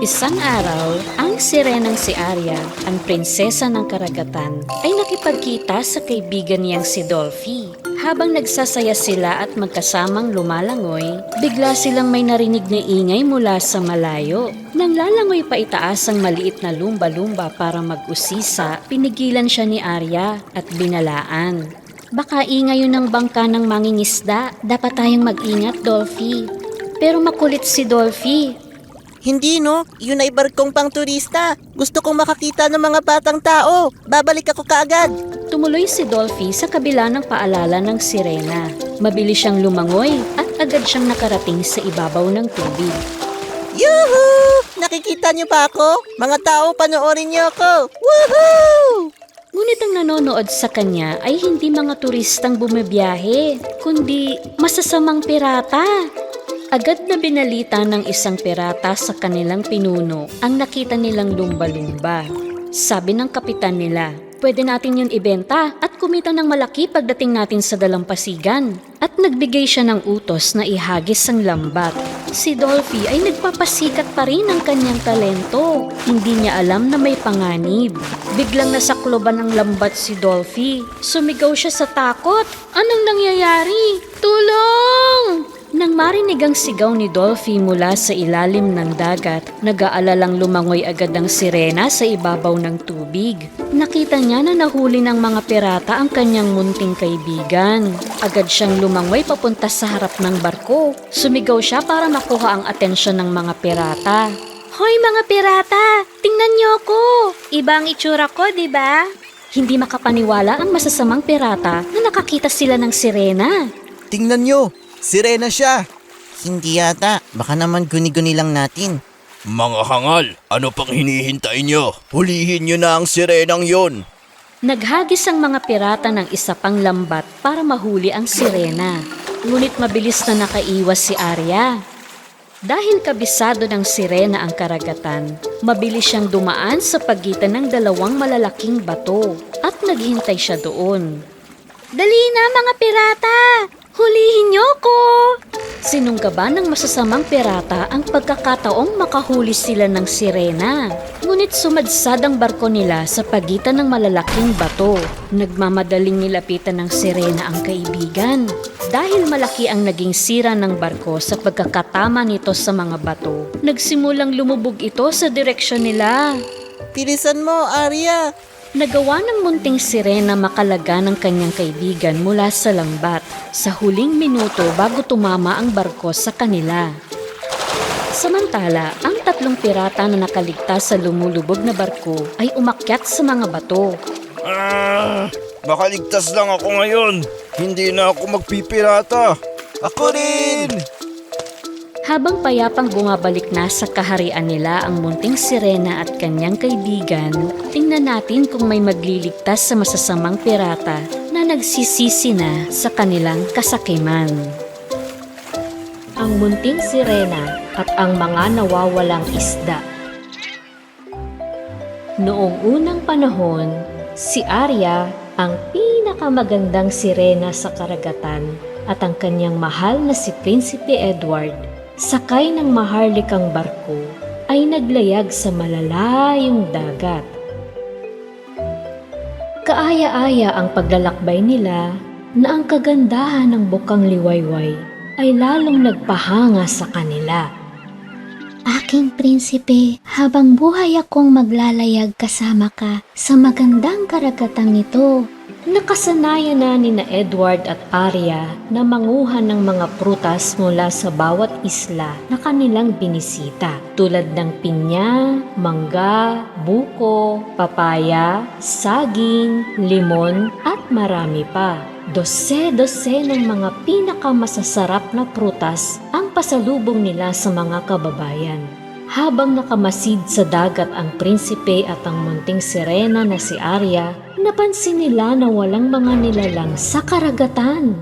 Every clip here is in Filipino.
Isang araw, ang sirenang si Arya, ang prinsesa ng karagatan, ay nakipagkita sa kaibigan niyang si Dolphy. Habang nagsasaya sila at magkasamang lumalangoy, bigla silang may narinig na ingay mula sa malayo. Nang lalangoy pa itaas ang maliit na lumba-lumba para mag-usisa, pinigilan siya ni Arya at binalaan. Baka ingay yun ng bangka ng mangingisda. Dapat tayong mag-ingat, Dolphy. Pero makulit si Dolphy. Hindi no, yun ay barkong pang turista. Gusto kong makakita ng mga batang tao. Babalik ako kaagad. Tumuloy si Dolphy sa kabila ng paalala ng sirena. Mabilis siyang lumangoy at agad siyang nakarating sa ibabaw ng tubig. Yuhu! Nakikita niyo ba ako? Mga tao, panoorin niyo ako. Woohoo! Ngunit ang nanonood sa kanya ay hindi mga turistang bumibiyahe, kundi masasamang pirata. Agad na binalita ng isang pirata sa kanilang pinuno ang nakita nilang lumba-lumba. Sabi ng kapitan nila, pwede natin yun ibenta at kumita ng malaki pagdating natin sa dalampasigan. At nagbigay siya ng utos na ihagis ang lambat. Si Dolphy ay nagpapasikat pa rin ng kanyang talento. Hindi niya alam na may panganib. Biglang nasakloban ng lambat si Dolphy. Sumigaw siya sa takot. Anong nangyayari? Tulong! Nang marinig ang sigaw ni Dolphy mula sa ilalim ng dagat, nag-aalalang lumangoy agad ang sirena sa ibabaw ng tubig. Nakita niya na nahuli ng mga pirata ang kanyang munting kaibigan. Agad siyang lumangoy papunta sa harap ng barko. Sumigaw siya para makuha ang atensyon ng mga pirata. Hoy mga pirata! Tingnan niyo ako! Iba ang itsura ko, di ba? Hindi makapaniwala ang masasamang pirata na nakakita sila ng sirena. Tingnan nyo, sirena siya. Hindi yata. Baka naman guni-guni lang natin. Mga hangal, ano pang hinihintay nyo? Hulihin nyo na ang sirenang yon. Naghagis ang mga pirata ng isa pang lambat para mahuli ang sirena. Ngunit mabilis na nakaiwas si Arya. Dahil kabisado ng sirena ang karagatan, mabilis siyang dumaan sa pagitan ng dalawang malalaking bato at naghintay siya doon. Dali na mga pirata! Hulihin niyo ko! Sinunggaban ng masasamang pirata ang pagkakataong makahuli sila ng sirena. Ngunit sumadsad ang barko nila sa pagitan ng malalaking bato. Nagmamadaling nilapitan ng sirena ang kaibigan. Dahil malaki ang naging sira ng barko sa pagkakatama nito sa mga bato, nagsimulang lumubog ito sa direksyon nila. Pilisan mo, Arya. Nagawa ng munting sirena makalaga ng kanyang kaibigan mula sa lambat sa huling minuto bago tumama ang barko sa kanila. Samantala, ang tatlong pirata na nakaligtas sa lumulubog na barko ay umakyat sa mga bato. Ah, makaligtas lang ako ngayon. Hindi na ako magpipirata. Ako rin! Habang payapang bumabalik na sa kaharian nila ang munting sirena at kanyang kaibigan, tingnan natin kung may magliligtas sa masasamang pirata na nagsisisi na sa kanilang kasakiman. Ang munting sirena at ang mga nawawalang isda. Noong unang panahon, si Arya ang pinakamagandang sirena sa karagatan at ang kanyang mahal na si Prinsipe Edward sakay ng maharlikang barko ay naglayag sa malalayong dagat. Kaaya-aya ang paglalakbay nila na ang kagandahan ng bukang liwayway ay lalong nagpahanga sa kanila. Aking prinsipe, habang buhay akong maglalayag kasama ka sa magandang karagatang ito. Nakasanayan na ni na Edward at Arya na manguhan ng mga prutas mula sa bawat isla na kanilang binisita tulad ng pinya, mangga, buko, papaya, saging, limon at marami pa. Dose-dose ng mga pinakamasasarap na prutas ang pasalubong nila sa mga kababayan. Habang nakamasid sa dagat ang prinsipe at ang munting sirena na si Arya, napansin nila na walang mga nilalang sa karagatan.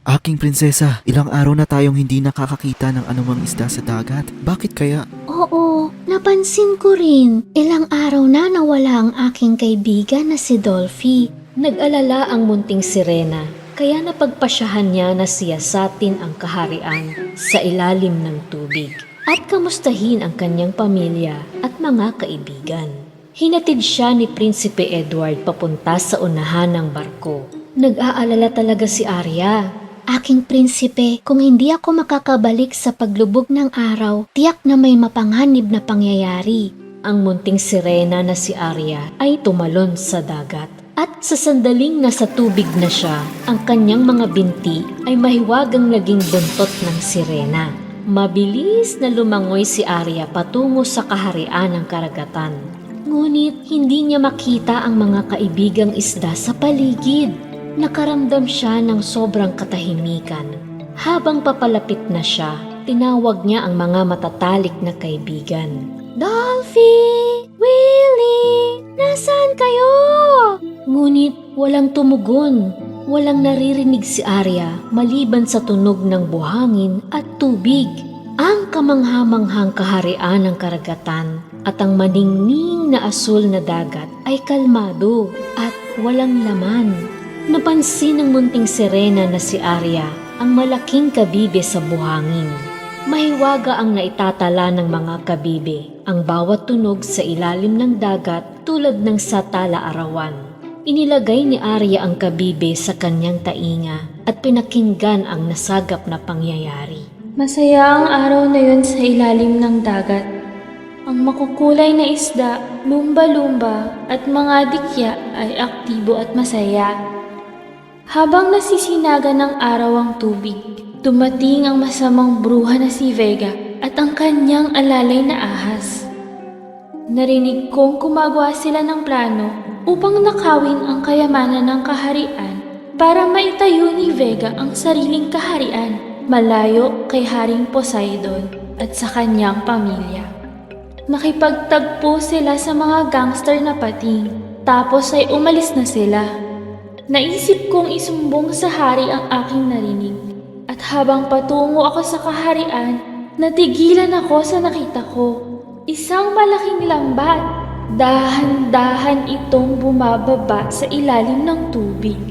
Aking prinsesa, ilang araw na tayong hindi nakakakita ng anumang isda sa dagat. Bakit kaya? Oo, napansin ko rin. Ilang araw na nawala ang aking kaibigan na si Dolphy. Nag-alala ang munting sirena, kaya napagpasyahan niya na siyasatin ang kaharian sa ilalim ng tubig. at kamustahin ang kanyang pamilya at mga kaibigan. Hinatid siya ni Prinsipe Edward papunta sa unahan ng barko. Nag-aalala talaga si Arya. Aking prinsipe, kung hindi ako makakabalik sa paglubog ng araw, tiyak na may mapanganib na pangyayari. Ang munting sirena na si Arya ay tumalon sa dagat. At sa sandaling nasa tubig na siya, ang kanyang mga binti ay mahiwagang naging buntot ng sirena. Mabilis na lumangoy si Arya patungo sa kaharian ng karagatan. Ngunit hindi niya makita ang mga kaibigang isda sa paligid. Nakaramdam siya ng sobrang katahimikan. Habang papalapit na siya, tinawag niya ang mga matatalik na kaibigan. Dolphy! Willie! Nasaan kayo? Ngunit walang tumugon. Walang naririnig si Arya maliban sa tunog ng buhangin at tubig. Ang kamanghamanghang kaharian ng karagatan at ang maningning na asul na dagat ay kalmado at walang laman. Napansin ng munting sirena na si Arya ang malaking kabibe sa buhangin. Mahiwaga ang naitatala ng mga kabibe, ang bawat tunog sa ilalim ng dagat tulad ng sa tala-arawan. Inilagay ni Arya ang kabibe sa kanyang tainga at pinakinggan ang nasagap na pangyayari. Masaya ang araw na yun sa ilalim ng dagat. Ang makukulay na isda, lumba-lumba at mga dikya ay aktibo at masaya. Habang nasisinaga ng araw ang tubig, dumating ang masamang bruha na si Vega at ang kanyang alalay na ahas. Narinig kong gumagawa sila ng plano upang nakawin ang kayamanan ng kaharian para maitayo ni Vega ang sariling kaharian malayo kay Haring Poseidon at sa kanyang pamilya. Nakipagtagpo sila sa mga gangster na pating, tapos ay umalis na sila. Naisip kong isumbong sa hari ang aking narinig, at habang patungo ako sa kaharian, natigilan ako sa nakita ko. Isang malaking lambat. Dahan-dahan itong bumababa sa ilalim ng tubig.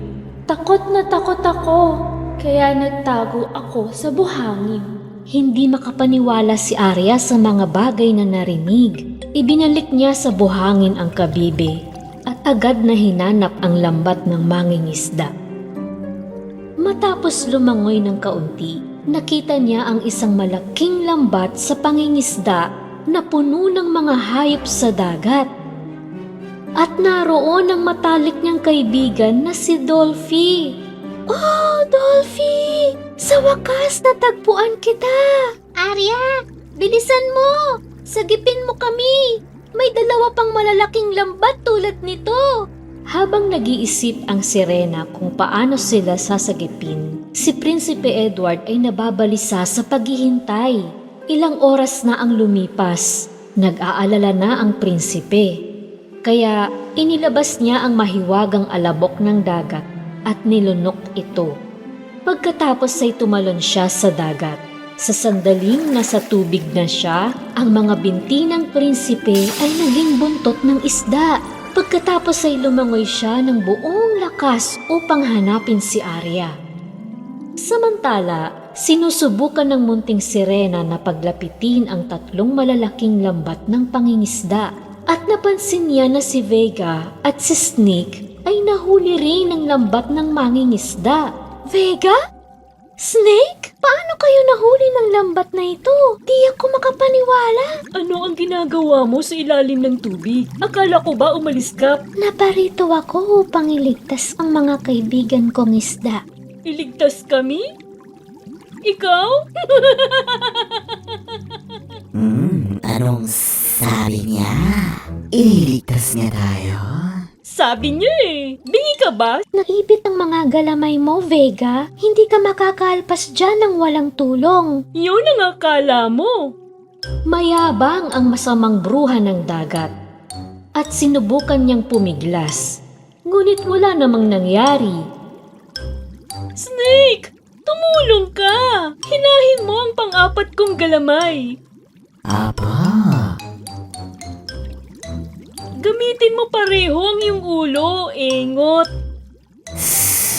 Takot na takot ako, kaya nagtago ako sa buhangin. Hindi makapaniwala si Arya sa mga bagay na narinig. Ibinalik niya sa buhangin ang kabibe at agad na hinanap ang lambat ng mangingisda. Matapos lumangoy ng kaunti, nakita niya ang isang malaking lambat sa pangingisda na puno ng mga hayop sa dagat. At naroon ang matalik niyang kaibigan na si Dolphy. Oh, Dolphy! Sa wakas natagpuan kita! Arya, bilisan mo! Sagipin mo kami! May dalawa pang malalaking lambat tulad nito! Habang nag-iisip ang sirena kung paano sila sasagipin, si Prinsipe Edward ay nababalisa sa paghihintay. Ilang oras na ang lumipas, nag-aalala na ang prinsipe. Kaya inilabas niya ang mahiwagang alabok ng dagat at nilunok ito. Pagkatapos ay tumalon siya sa dagat. Sa sandaling nasa tubig na siya, ang mga binti ng prinsipe ay naging buntot ng isda. Pagkatapos ay lumangoy siya ng buong lakas upang hanapin si Arya. Samantala, sinusubukan ng munting sirena na paglapitin ang tatlong malalaking lambat ng pangingisda at napansin niya na si Vega at si Snake ay nahuli rin ng lambat ng mangingisda. Vega? Snake? Paano kayo nahuli ng lambat na ito? Di ako makapaniwala. Ano ang ginagawa mo sa ilalim ng tubig? Akala ko ba umalis ka? Naparito ako upang iligtas ang mga kaibigan kong isda. Iligtas kami? Ikaw? Hmm, anong sabi niya? Ililigtas niya tayo? Sabi niya eh. Bingi ka ba? Naibit ang mga galamay mo, Vega. Hindi ka makakalpas dyan ng walang tulong. Yun ang akala mo. Mayabang ang masamang bruha ng dagat at sinubukan niyang pumiglas. Ngunit wala namang nangyari. Snake! Tumulong ka! Hinahin mo ang pang-apat kong galamay. Aba, Gamitin mo pareho ang iyong ulo, engot.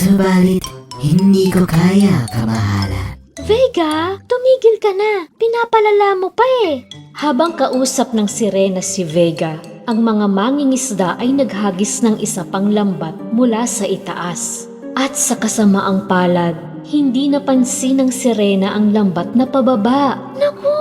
subalit hindi ko kaya kamahalan. Vega, tumigil ka na. Pinapalala mo pa eh. Habang kausap ng sirena si Vega, ang mga mangingisda ay naghagis ng isa pang lambat mula sa itaas. At sa kasamaang palad, hindi napansin ng sirena ang lambat na pababa. Naku,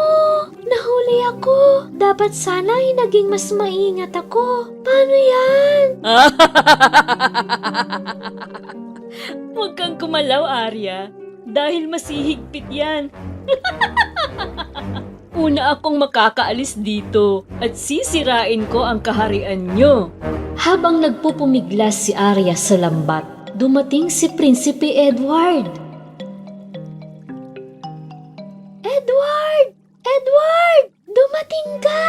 nahuli ako. Dapat sana ay naging mas maingat ako. Paano yan? Huwag kang kumalaw, Arya. Dahil masihigpit yan. Una akong makakaalis dito at sisirain ko ang kaharian nyo. Habang nagpupumiglas si Arya sa lambat, dumating si Prinsipe Edward. Edward! Edward! Dumating ka!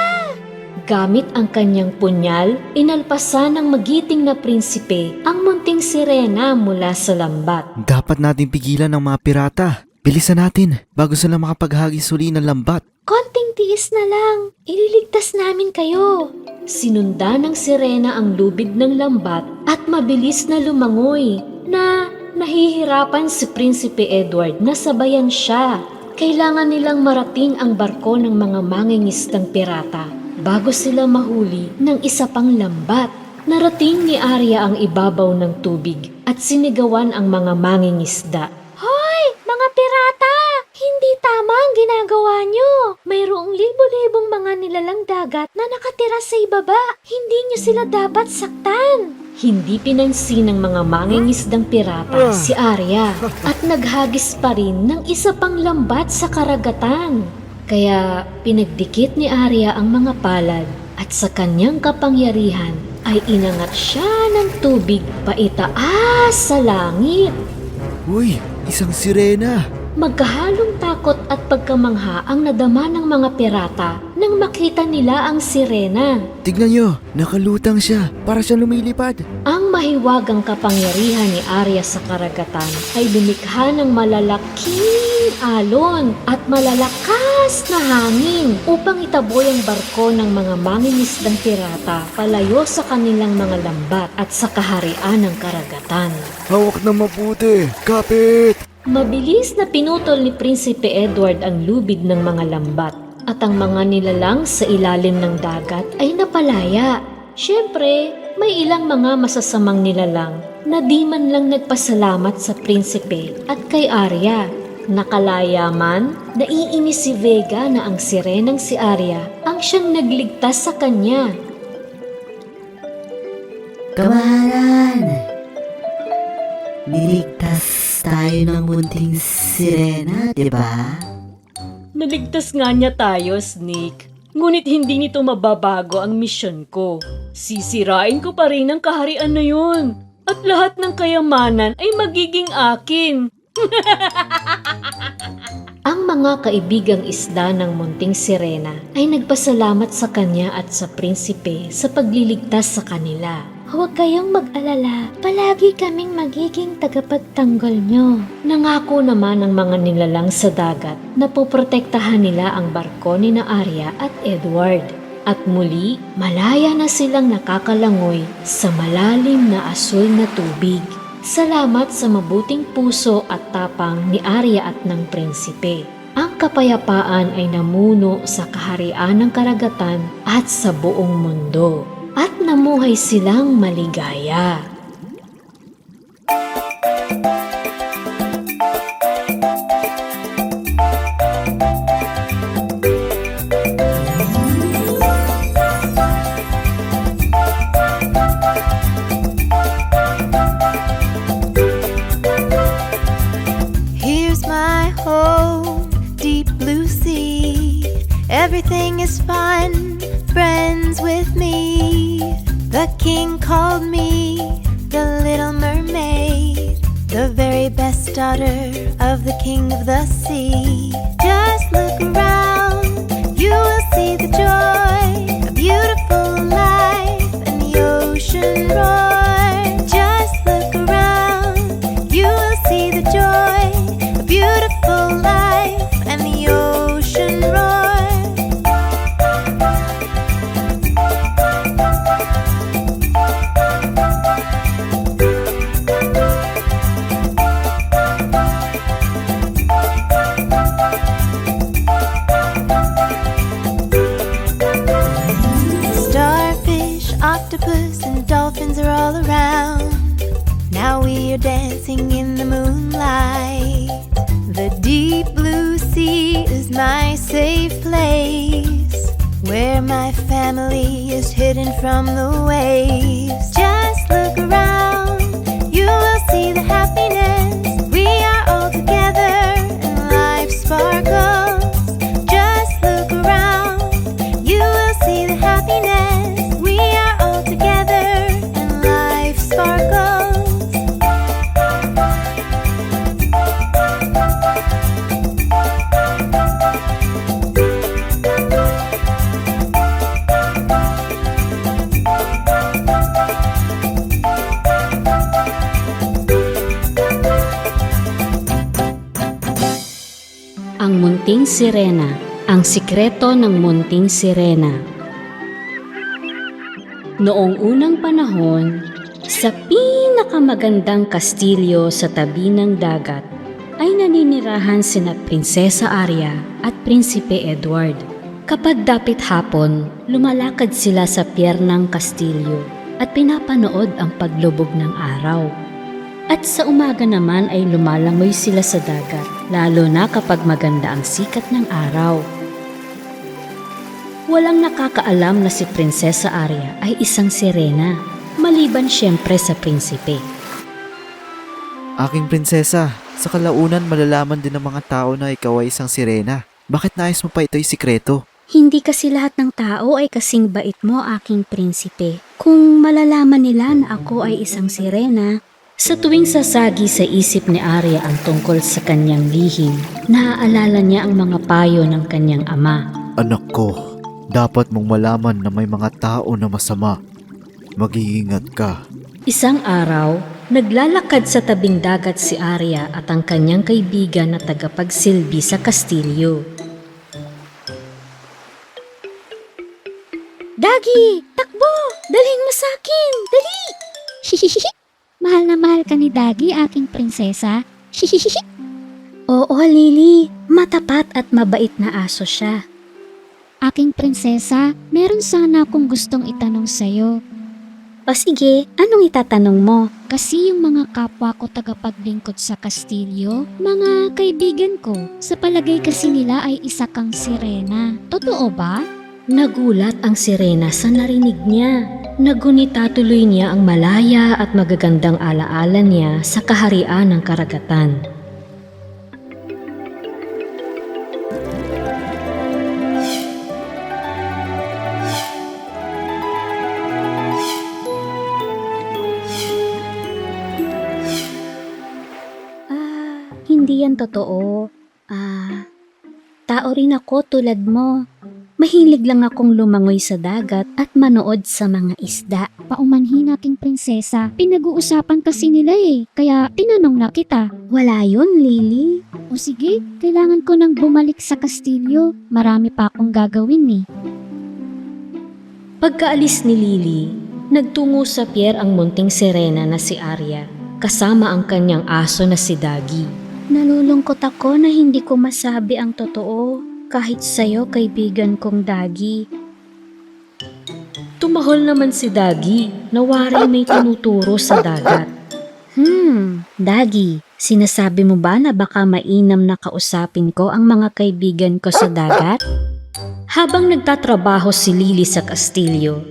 Gamit ang kanyang punyal, inalpasan ng magiting na prinsipe ang munting sirena mula sa lambat. Dapat natin pigilan ang mga pirata. Bilisan natin bago sila makapaghagis uli ng lambat. Konting tiis na lang. Ililigtas namin kayo. Sinunda ng sirena ang lubid ng lambat at mabilis na lumangoy na nahihirapan si Prinsipe Edward na sabayan siya. Kailangan nilang marating ang barko ng mga mangingisdang pirata bago sila mahuli ng isa pang lambat. Narating ni Arya ang ibabaw ng tubig at sinigawan ang mga mangingisda. Hoy! Mga pirata! Hindi tama ang ginagawa nyo. Mayroong libo-libong mga nilalang dagat na nakatira sa ibaba. Hindi nyo sila dapat saktan. Hindi pinansin ng mga mangingisdang pirata si Arya at naghagis pa rin ng isa pang lambat sa karagatan. Kaya pinagdikit ni Arya ang mga palad at sa kanyang kapangyarihan ay inangat siya ng tubig paitaas sa langit. Uy, isang sirena. Magkahalong takot at pagkamangha ang nadama ng mga pirata nang makita nila ang sirena. Tignan nyo, nakalutang siya para siya lumilipad. Ang mahiwagang kapangyarihan ni Arya sa karagatan ay lumikha ng malalaking alon at malalakas na hangin upang itaboy ang barko ng mga mangingisdang pirata palayo sa kanilang mga lambat at sa kaharian ng karagatan. Hawak na mabuti. Kapit! Mabilis na pinutol ni Prinsipe Edward ang lubid ng mga lambat at ang mga nilalang sa ilalim ng dagat ay napalaya. Siyempre, may ilang mga masasamang nilalang na di man lang nagpasalamat sa prinsipe at kay Arya. Nakalaya man, naiinis si Vega na ang sirenang si Arya ang siyang nagligtas sa kanya. Kamahalan! Niligtas tayo ng munting sirena, di ba? Naligtas nga niya tayo, Snake. Ngunit hindi nito mababago ang misyon ko. Sisirain ko pa rin ang kaharian na yun. At lahat ng kayamanan ay magiging akin. ang mga kaibigang isda ng munting sirena ay nagpasalamat sa kanya at sa prinsipe sa pagliligtas sa kanila. Huwag kayong mag-alala. Palagi kaming magiging tagapagtanggol nyo. Nangako naman ng mga nilalang sa dagat na poprotektahan nila ang barko ni na Arya at Edward. At muli, malaya na silang nakakalangoy sa malalim na asul na tubig. Salamat sa mabuting puso at tapang ni Arya at ng prinsipe. Ang kapayapaan ay namuno sa kaharian ng karagatan at sa buong mundo. At namuhay silang maligaya. Everything is fun, friends with me. The king called me the little mermaid, the very best daughter of the king of the sea. Just look around, you will see the joy, a beautiful life, and the ocean roar. dolphins are all around. Now we are dancing in the moonlight. The deep blue sea is my safe place, where my family is hidden from the waves. Just look around, you will see the happy. Ang Munting Sirena, ang sikreto ng Munting Sirena. Noong unang panahon, sa pinakamagandang kastilyo sa tabi ng dagat, ay naninirahan sina Prinsesa Arya at Prinsipe Edward. Kapag dapit hapon, lumalakad sila sa pier ng kastilyo at pinapanood ang paglubog ng araw. At sa umaga naman ay lumalangoy sila sa dagat, lalo na kapag maganda ang sikat ng araw. Walang nakakaalam na si Prinsesa Arya ay isang sirena, maliban siyempre sa prinsipe. Aking prinsesa, sa kalaunan malalaman din ng mga tao na ikaw ay isang sirena. Bakit nais mo pa ito'y sikreto? Hindi kasi lahat ng tao ay kasing bait mo, aking prinsipe. Kung malalaman nila na ako ay isang sirena, Sa tuwing sasagi sa isip ni Arya ang tungkol sa kanyang lihim, naaalala niya ang mga payo ng kanyang ama. Anak ko, dapat mong malaman na may mga tao na masama. Mag-iingat ka. Isang araw, naglalakad sa tabing dagat si Arya at ang kanyang kaibigan na tagapagsilbi sa kastilyo. Dagi! Takbo! Dalhin mo sa akin! Dali! Hihihihi! Mahal na mahal ka ni Dagi, aking prinsesa. Hihihihi! Oo, Lily. Matapat at mabait na aso siya. Aking prinsesa, meron sana akong gustong itanong sa'yo. O sige, anong itatanong mo? Kasi yung mga kapwa ko tagapaglingkod sa kastilyo, mga kaibigan ko, sa palagay kasi nila ay isa kang sirena. Totoo ba? Nagulat ang sirena sa narinig niya. Nagunita tuloy niya ang malaya at magagandang alaala niya sa kaharian ng karagatan. Ah, hindi yan totoo. Ah, tao rin ako tulad mo. Mahilig lang akong lumangoy sa dagat at manood sa mga isda. Paumanhin aking prinsesa, pinag-uusapan kasi nila eh, kaya tinanong na kita. Wala yun, Lily. O sige, kailangan ko nang bumalik sa kastilyo. Marami pa akong gagawin eh. Pagkaalis ni Lily, nagtungo sa pier ang munting sirena na si Arya, kasama ang kanyang aso na si Dagi. Nalulungkot ako na hindi ko masabi ang totoo. Kahit sa'yo, kaibigan kong Dagi. Tumahol naman si Dagi na waray may tinuturo sa dagat. Hmm, Dagi, sinasabi mo ba na baka mainam na kausapin ko ang mga kaibigan ko sa dagat? Habang nagtatrabaho si Lily sa kastilyo,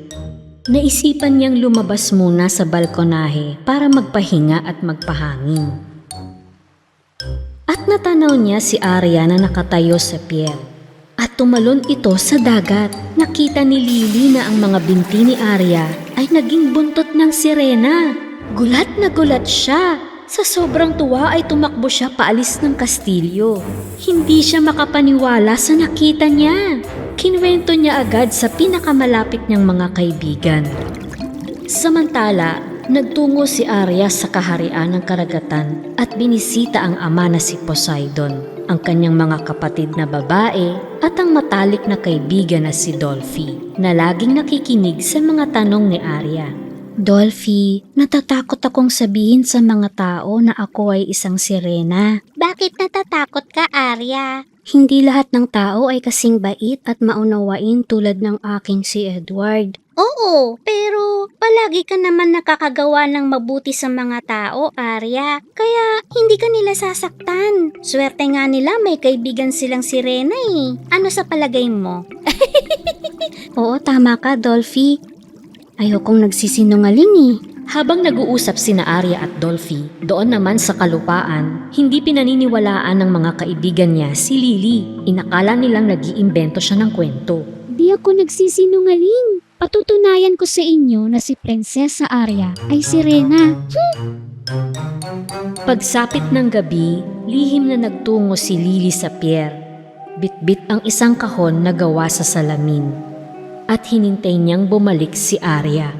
naisipan niyang lumabas muna sa balkonahe para magpahinga at magpahangin. At natanaw niya si Arya na nakatayo sa pier. At tumalon ito sa dagat. Nakita ni Lily na ang mga binti ni Arya ay naging buntot ng sirena. Gulat na gulat siya. Sa sobrang tuwa ay tumakbo siya paalis ng kastilyo. Hindi siya makapaniwala sa nakita niya. Kinwento niya agad sa pinakamalapit niyang mga kaibigan. Samantala, nagtungo si Arya sa kaharian ng karagatan at binisita ang ama na si Poseidon, ang kanyang mga kapatid na babae at ang matalik na kaibigan na si Dolphy na laging nakikinig sa mga tanong ni Arya. Dolphy, natatakot akong sabihin sa mga tao na ako ay isang sirena. Bakit natatakot ka, Arya? Hindi lahat ng tao ay kasing bait at maunawain tulad ng aking si Edward. Oo, pero palagi ka naman nakakagawa ng mabuti sa mga tao, Arya. Kaya hindi ka nila sasaktan. Swerte nga nila may kaibigan silang sirena eh. Ano sa palagay mo? Oo, tama ka, Dolphy. Ayokong nagsisinungaling eh. Habang nag-uusap sina Arya at Dolphy, doon naman sa kalupaan, hindi pinaniniwalaan ng mga kaibigan niya si Lily. Inakala nilang nag-iimbento siya ng kwento. Di ako nagsisinungaling. Patutunayan ko sa inyo na si Prinsesa Arya ay sirena. Pagsapit ng gabi, lihim na nagtungo si Lily sa pier. Bitbit ang isang kahon na gawa sa salamin. At hinintay niyang bumalik si Arya.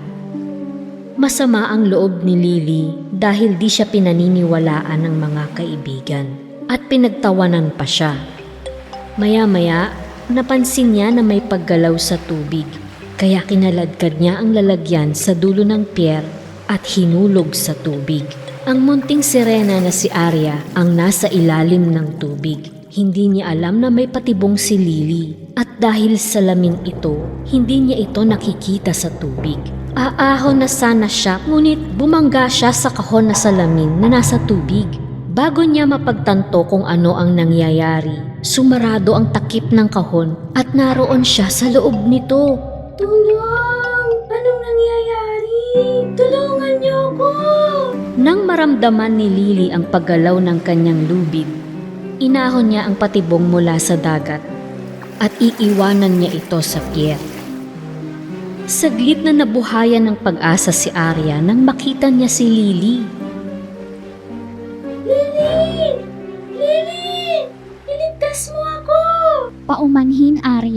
Masama ang loob ni Lily dahil di siya pinaniniwalaan ng mga kaibigan. At pinagtawanan pa siya. Maya-maya, napansin niya na may paggalaw sa tubig. Kaya kinaladkad niya ang lalagyan sa dulo ng pier at hinulog sa tubig. Ang munting sirena na si Arya ang nasa ilalim ng tubig. Hindi niya alam na may patibong si Lily at dahil sa laming ito, hindi niya ito nakikita sa tubig. Aahon na sana siya ngunit bumangga siya sa kahon na salamin na nasa tubig. Bago niya mapagtanto kung ano ang nangyayari, sumarado ang takip ng kahon at naroon siya sa loob nito. Tulungan niyo ako! Nang maramdaman ni Lily ang paggalaw ng kanyang lubid, inahon niya ang patibong mula sa dagat at iiwanan niya ito sa pier. Saglit na nabuhayan ng pag-asa si Arya nang makita niya si Lily.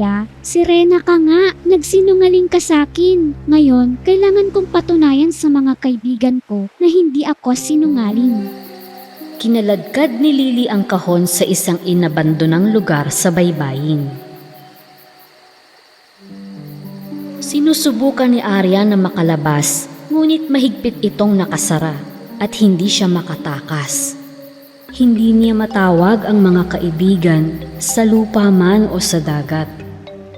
Arya. Sirena ka nga. Nagsinungaling ka sa akin. Ngayon, kailangan kong patunayan sa mga kaibigan ko na hindi ako sinungaling. Kinaladkad ni Lily ang kahon sa isang inabandonang lugar sa baybayin. Sinusubukan ni Arya na makalabas, ngunit mahigpit itong nakasara at hindi siya makatakas. Hindi niya matawag ang mga kaibigan sa lupa man o sa dagat.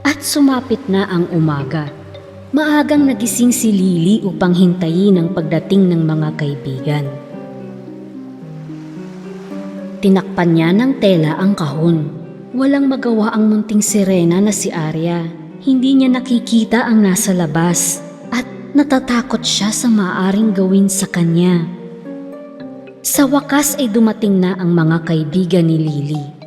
At sumapit na ang umaga. Maagang nagising si Lily upang hintayin ang pagdating ng mga kaibigan. Tinakpan niya ng tela ang kahon. Walang magawa ang munting sirena na si Arya. Hindi niya nakikita ang nasa labas at natatakot siya sa maaring gawin sa kanya. Sa wakas ay dumating na ang mga kaibigan ni Lily.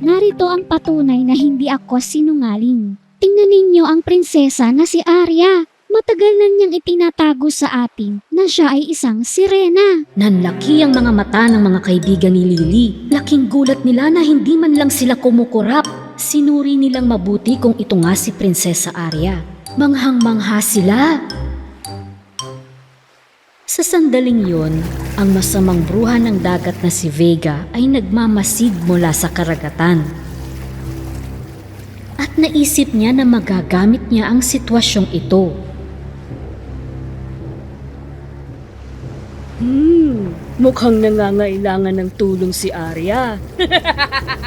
Narito ang patunay na hindi ako sinungaling. Tingnan ninyo ang prinsesa na si Arya. Matagal na niyang itinatago sa atin na siya ay isang sirena. Nanlaki ang mga mata ng mga kaibigan ni Lily. Laking gulat nila na hindi man lang sila kumukurap. Sinuri nilang mabuti kung ito nga si Prinsesa Arya. Manghang-mangha sila. Sa sandaling yon, ang masamang bruha ng dagat na si Vega ay nagmamasid mula sa karagatan. At naisip niya na magagamit niya ang sitwasyong ito Hmm, mukhang nangangailangan ng tulong si Arya.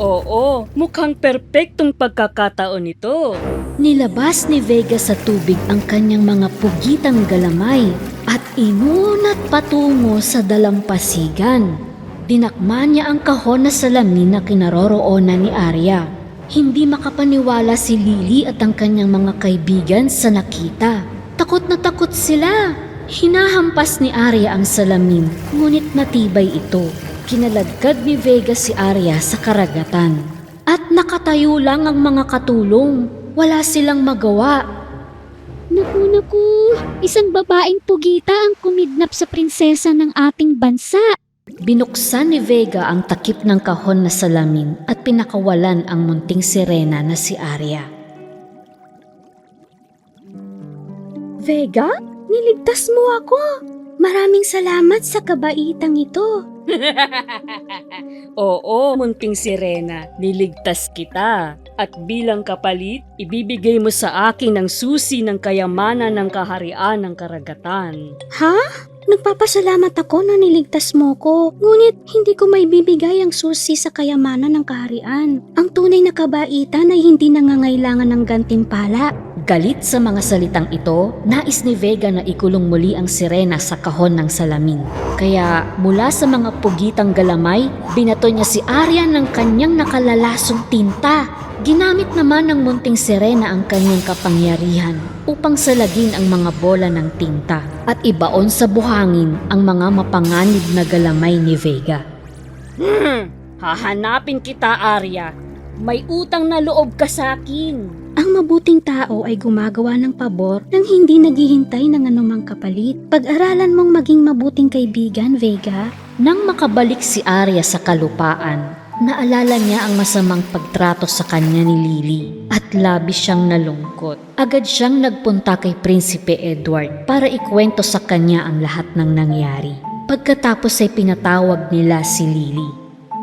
Oo, mukhang perpektong pagkakataon ito. Nilabas ni Vega sa tubig ang kanyang mga pugitang galamay at inunat patungo sa dalampasigan. Dinakma niya ang kahon na salamin na kinaroroonan ni Arya. Hindi makapaniwala si Lily at ang kanyang mga kaibigan sa nakita. Takot na takot sila. Hinahampas ni Arya ang salamin, ngunit natibay ito. Kinaladkad ni Vega si Arya sa karagatan. At nakatayo lang ang mga katulong. Wala silang magawa. Naku, naku, isang babaeng pugita ang kumidnap sa prinsesa ng ating bansa. Binuksan ni Vega ang takip ng kahon na salamin at pinakawalan ang munting sirena na si Arya. Vega, niligtas mo ako. Maraming salamat sa kabaitang ito. Oo, munting sirena, niligtas kita. At bilang kapalit, ibibigay mo sa akin ang susi ng kayamanan ng kaharian ng karagatan. Ha? Nagpapasalamat ako na niligtas mo ko. Ngunit hindi ko may bibigay ang susi sa kayamanan ng kaharian. Ang tunay na kabaitan ay hindi nangangailangan ng gantimpala. Galit sa mga salitang ito, nais ni Vega na ikulong muli ang sirena sa kahon ng salamin. Kaya mula sa mga pugitang galamay, binato niya si Arya ng kanyang nakalalasong tinta. Ginamit naman ng munting sirena ang kanyang kapangyarihan upang salagin ang mga bola ng tinta at ibaon sa buhangin ang mga mapanganib na galamay ni Vega. Hmm, hahanapin kita, Arya. May utang na loob ka sa akin. Ang mabuting tao ay gumagawa ng pabor nang hindi naghihintay ng anumang kapalit. Pag-aralan mong maging mabuting kaibigan, Vega. Nang makabalik si Arya sa kalupaan, naalala niya ang masamang pagtrato sa kanya ni Lily at labis siyang nalungkot. Agad siyang nagpunta kay Prinsipe Edward para ikwento sa kanya ang lahat ng nangyari. Pagkatapos ay pinatawag nila si Lily.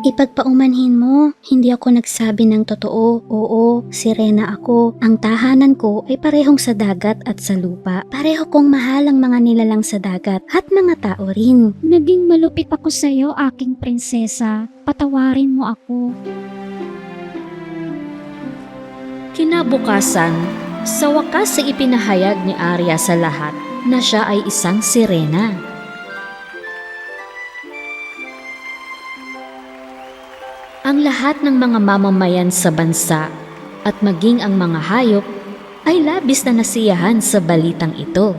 Ipagpaumanhin mo, hindi ako nagsabi ng totoo. Oo, sirena ako. Ang tahanan ko ay parehong sa dagat at sa lupa. Pareho kong mahal ang mga nilalang sa dagat at mga tao rin. Naging malupit ako sa iyo, aking prinsesa. Patawarin mo ako. Kinabukasan, sa wakas ay ipinahayag ni Arya sa lahat na siya ay isang sirena. Ang lahat ng mga mamamayan sa bansa at maging ang mga hayop ay labis na nasiyahan sa balitang ito.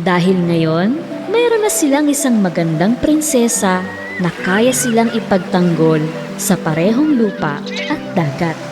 Dahil ngayon, mayroon na silang isang magandang prinsesa na kaya silang ipagtanggol sa parehong lupa at dagat.